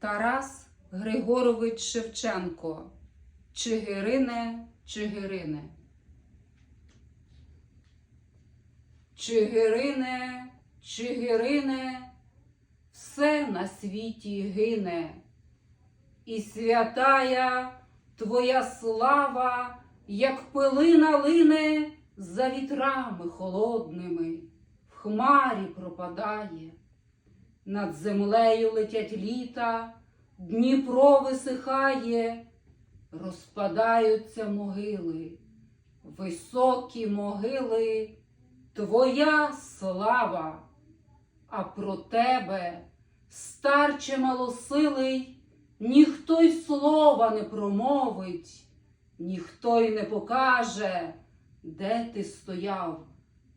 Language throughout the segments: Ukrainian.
Тарас Григорович Шевченко. Чигирине, Чигирине. Чигирине, Чигирине, все на світі гине, і святая твоя слава, як пилина лине за вітрами холодними, в хмарі пропадає. Над землею летять літа, Дніпро висихає, розпадаються могили, високі могили, твоя слава, а про тебе, старче малосилий, ніхто й слова не промовить, ніхто й не покаже, де ти стояв,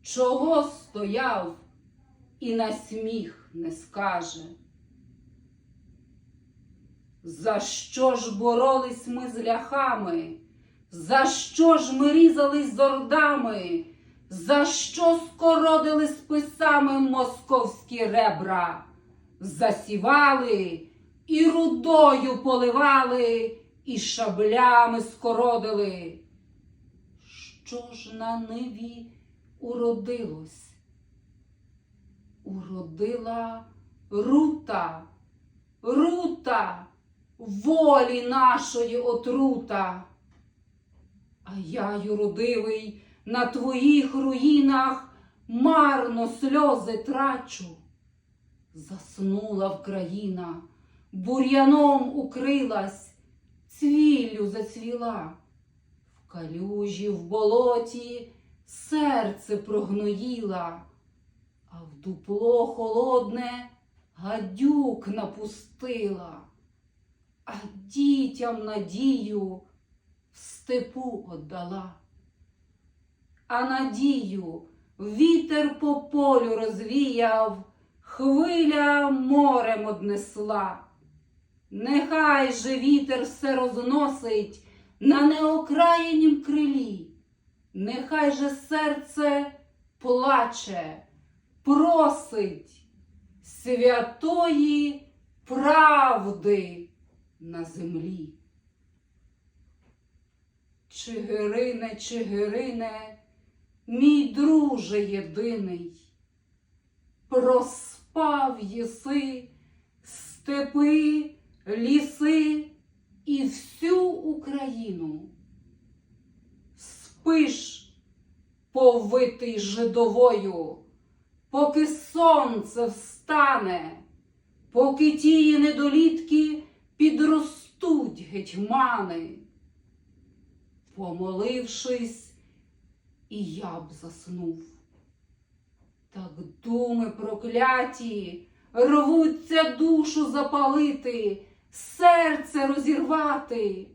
чого стояв, і на сміх не скаже. За що ж боролись ми з ляхами? За що ж ми різались з ордами? За що скородили списами московські ребра? Засівали і рудою поливали, і шаблями скородили. Що ж на ниві уродилось? Уродила рута, рута, волі нашої отрута. А я, юродивий, на твоїх руїнах марно сльози трачу. Заснула в країна, бур'яном укрилась, цвіллю зацвіла. В калюжі, в болоті серце прогноїла, дупло холодне гадюк напустила, а дітям надію в степу отдала. А надію вітер по полю розвіяв, хвиля морем однесла. Нехай же вітер все розносить на неокраєнім крилі, нехай же серце плаче, просить святої правди на землі. Чигирине, Чигирине, мій друже єдиний, проспав єси степи, ліси і всю Україну. Спиш, повитий жидовою, поки сонце встане, поки тії недолітки підростуть гетьмани. Помолившись, і я б заснув. Так думи прокляті рвуться душу запалити, серце розірвати.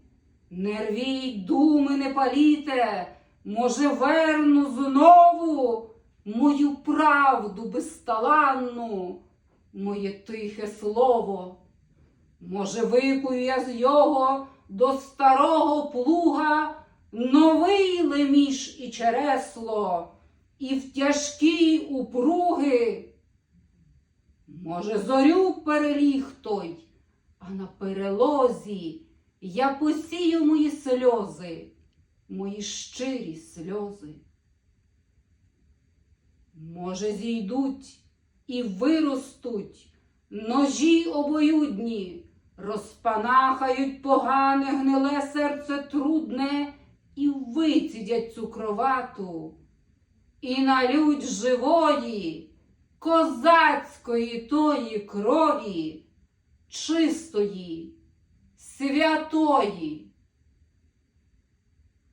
Не рвіть, думи не паліте, може, верну знову мою правду безталанну, моє тихе слово. Може, випую я з його до старого плуга новий леміш і чересло, і в тяжкі упруги. Може, зорю переліг той, а на перелозі я посію мої сльози, мої щирі сльози. Може, зійдуть і виростуть. Ножі обоюдні, розпанахають погане гниле серце трудне і вицідять цукровату, і налють живої, козацької тої крові, чистої, святої.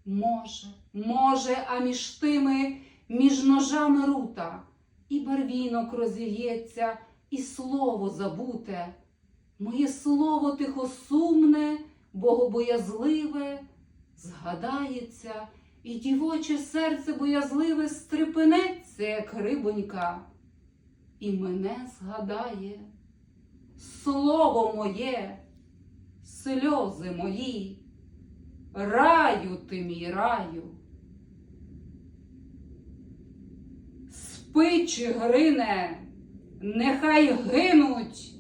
Може, може, а між тими, між ножами рута, і барвінок розів'ється, і слово забуте, моє слово тихосумне, богобоязливе, згадається, і дівоче серце боязливе стрепенеться, як рибонька, і мене згадає слово моє, сльози мої, раю ти мій раю. Спи, Чигирине, нехай гинуть